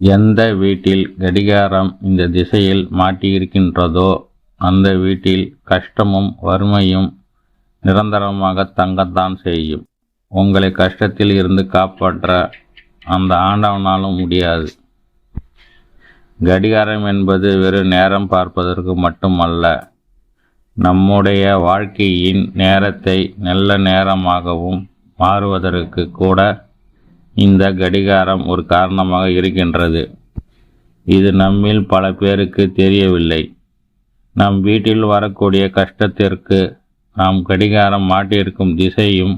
எந்த வீட்டில் கடிகாரம் இந்த திசையில் மாட்டியிருக்கின்றதோ அந்த வீட்டில் கஷ்டமும் வறுமையும் நிரந்தரமாக தங்கத்தான் செய்யும். உங்களை கஷ்டத்தில் இருந்து காப்பாற்ற அந்த ஆண்டவனாலும் முடியாது. கடிகாரம் என்பது வெறும் நேரம் பார்ப்பதற்கு மட்டுமல்ல நம்முடைய வாழ்க்கையின் நேரத்தை நல்ல நேரமாகவும் மாறுவதற்கு கூட இந்த கடிகாரம் ஒரு காரணமாக இருக்கின்றது. இது நம்மில் பல பேருக்கு தெரியவில்லை. நம் வீட்டில் வரக்கூடிய கஷ்டத்திற்கு நாம் கடிகாரம் மாட்டியிருக்கும் திசையும்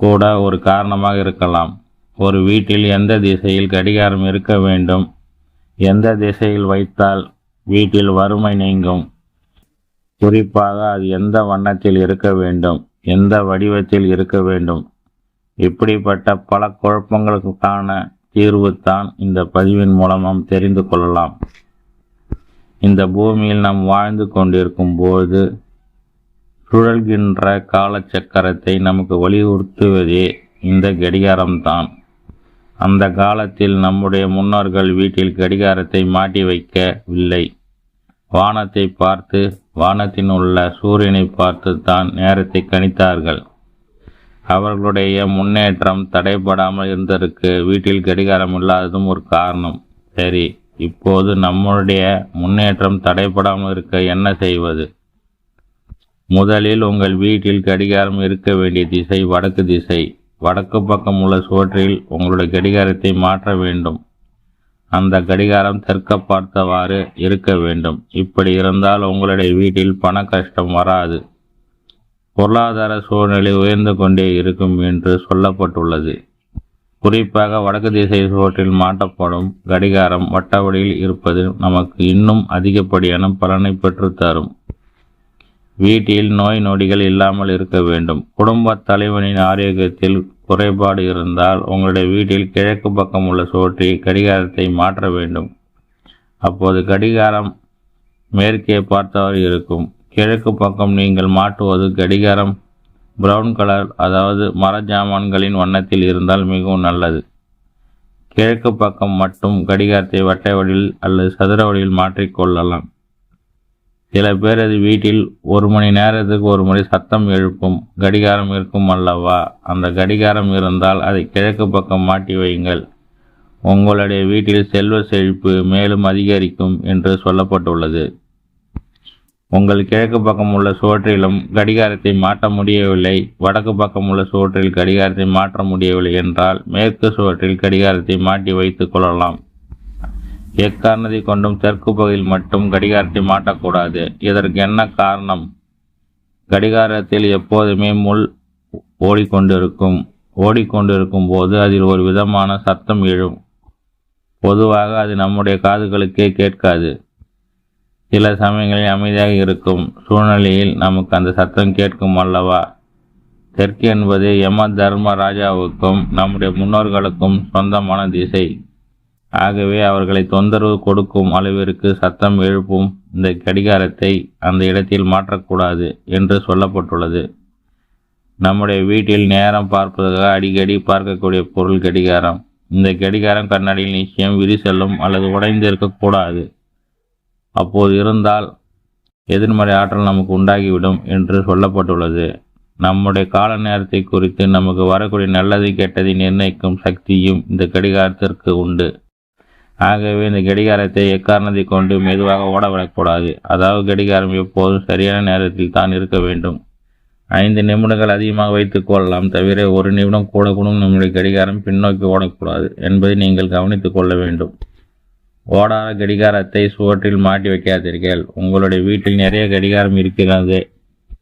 கூட ஒரு காரணமாக இருக்கலாம். ஒரு வீட்டில் எந்த திசையில் கடிகாரம் இருக்க வேண்டும்? எந்த திசையில் வைத்தால் வீட்டில் வறுமை நீங்கும்? குறிப்பாக அது எந்த வண்ணத்தில் இருக்க வேண்டும்? எந்த வடிவத்தில் இருக்க வேண்டும்? இப்படிப்பட்ட பல குழப்பங்களுக்கான தீர்வு தான் இந்த பதிவின் மூலம் நாம் தெரிந்து கொள்ளலாம். இந்த பூமியில் நாம் வாழ்ந்து கொண்டிருக்கும் போது சுழல்கின்ற காலச்சக்கரத்தை நமக்கு வலியுறுத்துவதே இந்த கடிகாரம்தான். அந்த காலத்தில் நம்முடைய முன்னோர்கள் வீட்டில் கடிகாரத்தை மாட்டி வைக்கவில்லை. வானத்தை பார்த்து வானத்தின் உள்ள சூரியனை பார்த்து தான் நேரத்தை கணித்தார்கள். அவர்களுடைய முன்னேற்றம் தடைபடாமல் இருந்ததற்கு வீட்டில் கடிகாரம் இல்லாததும் ஒரு காரணம். சரி இப்போது நம்முடைய முன்னேற்றம் தடைபடாமல் இருக்க என்ன செய்வது? முதலில் உங்கள் வீட்டில் கடிகாரம் இருக்க வேண்டிய திசை வடக்கு திசை. வடக்கு பக்கம் உள்ள சுவற்றில் உங்களுடைய கடிகாரத்தை மாற்ற வேண்டும். அந்த கடிகாரம் தெற்க பார்த்தவாறு இருக்க வேண்டும். இப்படி இருந்தால் உங்களுடைய வீட்டில் பண கஷ்டம் வராது. பொருளாதார சூழ்நிலை உயர்ந்து கொண்டே இருக்கும் என்று சொல்லப்பட்டுள்ளது. குறிப்பாக வடக்கு திசை சுவற்றில் மாட்டப்படும் கடிகாரம் வட்டவடியில் இருப்பது நமக்கு இன்னும் அதிகப்படியான பலனை பெற்றுத்தரும். வீட்டில் நோய் நொடிகள் இல்லாமல் இருக்க வேண்டும். குடும்ப தலைவனின் ஆரோக்கியத்தில் குறைபாடு இருந்தால் உங்களுடைய வீட்டில் கிழக்கு பக்கம் உள்ள சுவற்றில் கடிகாரத்தை மாற்ற வேண்டும். அப்போது கடிகாரம் மேற்கே பார்த்தவாறு இருக்கும். கிழக்கு பக்கம் நீங்கள் மாட்டுவது கடிகாரம். பிரவுன் கலர் அதாவது மர ஜாமான்களின் வண்ணத்தில் இருந்தால் மிகவும் நல்லது. கிழக்கு பக்கம் மட்டும் கடிகாரத்தை வட்டை வடிவில் அல்லது சதுர வடிவில் மாற்றிக்கொள்ளலாம் சில பேர் அது வீட்டில் ஒரு மணி நேரத்துக்கு ஒரு முறை சத்தம் எழுப்பும் கடிகாரம் இருக்கும் அல்லவா? அந்த கடிகாரம் இருந்தால் அதை கிழக்கு பக்கம் மாட்டி வையுங்கள். உங்களுடைய வீட்டில் செல்வ செழிப்பு மேலும் அதிகரிக்கும் என்று சொல்லப்பட்டுள்ளது. உங்கள் கிழக்கு பக்கம் உள்ள சுவற்றிலும் கடிகாரத்தை மாற்ற முடியவில்லை. வடக்கு பக்கம் உள்ள சுவற்றில் கடிகாரத்தை மாற்ற முடியவில்லை என்றால் மேற்கு சுவற்றில் கடிகாரத்தை மாட்டி வைத்துக் கொள்ளலாம். எக்காரணத்தை கொண்டும் தெற்கு பகுதியில் மட்டும் கடிகாரத்தை மாட்டக்கூடாது இதற்கு என்ன காரணம்? கடிகாரத்தில் எப்போதுமே முள் ஓடிக்கொண்டிருக்கும். ஓடிக்கொண்டிருக்கும் போது அதில் ஒரு விதமான சத்தம் எழும். பொதுவாக அது நம்முடைய காதுகளுக்கே கேட்காது. சில சமயங்களில் அமைதியாக இருக்கும் சூழ்நிலையில் நமக்கு அந்த சத்தம் கேட்கும் அல்லவா? தெற்கு என்பது யம தர்ம ராஜாவுக்கும் நம்முடைய முன்னோர்களுக்கும் சொந்தமான திசை. ஆகவே அவர்களை தொந்தரவு கொடுக்கும் அளவிற்கு சத்தம் எழுப்பும் இந்த கடிகாரத்தை அந்த இடத்தில் மாற்றக்கூடாது என்று சொல்லப்பட்டுள்ளது. நம்முடைய வீட்டில் நேரம் பார்ப்பதற்காக அடிக்கடி பார்க்கக்கூடிய பொருள் கடிகாரம். இந்த கடிகாரம் கண்ணாடியில் நிச்சயம் விரிசலும் அல்லது உடைந்து இருக்கக்கூடாது அப்போது இருந்தால் எதிர்மறை ஆற்றல் நமக்கு உண்டாகிவிடும் என்று சொல்லப்பட்டுள்ளது. நம்முடைய கால நேரத்தை குறித்து நமக்கு வரக்கூடிய நல்லது கெட்டதை நிர்ணயிக்கும் சக்தியும் இந்த கடிகாரத்திற்கு உண்டு. ஆகவே இந்த கடிகாரத்தை எக்காரணத்தை கொண்டு மெதுவாக ஓடவிடக்கூடாது. அதாவது கடிகாரம் எப்போதும் சரியான நேரத்தில் தான் இருக்க வேண்டும். ஐந்து நிமிடங்கள் அதிகமாக வைத்துக் கொள்ளலாம் தவிர ஒரு நிமிடம் கூட கூட நம்முடைய கடிகாரம் பின்னோக்கி ஓடக்கூடாது என்பதை நீங்கள் கவனித்துக் கொள்ள வேண்டும். ஓடாத கடிகாரத்தை சுவற்றில் மாட்டி வைக்காதீர்கள். உங்களுடைய வீட்டில் நிறைய கடிகாரம் இருக்கிறது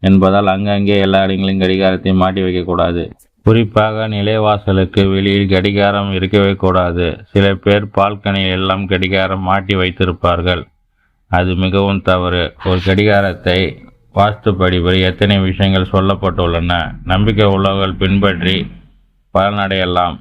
என்பதால் அங்கங்கே எல்லா இடங்களிலும் கடிகாரத்தை மாட்டி வைக்கக்கூடாது. குறிப்பாக நிலைவாசலுக்கு வெளியில் கடிகாரம் இருக்கவே கூடாது. சில பேர் பால்கனியில் எல்லாம் கடிகாரம் மாட்டி வைத்திருப்பார்கள். அது மிகவும் தவறு. ஒரு கடிகாரத்தை வாஸ்துப்படிபடி எத்தனை விஷயங்கள் சொல்லப்பட்டுள்ளன. நம்பிக்கை உள்ளவர்கள் பின்பற்றி பலனடையலாம்.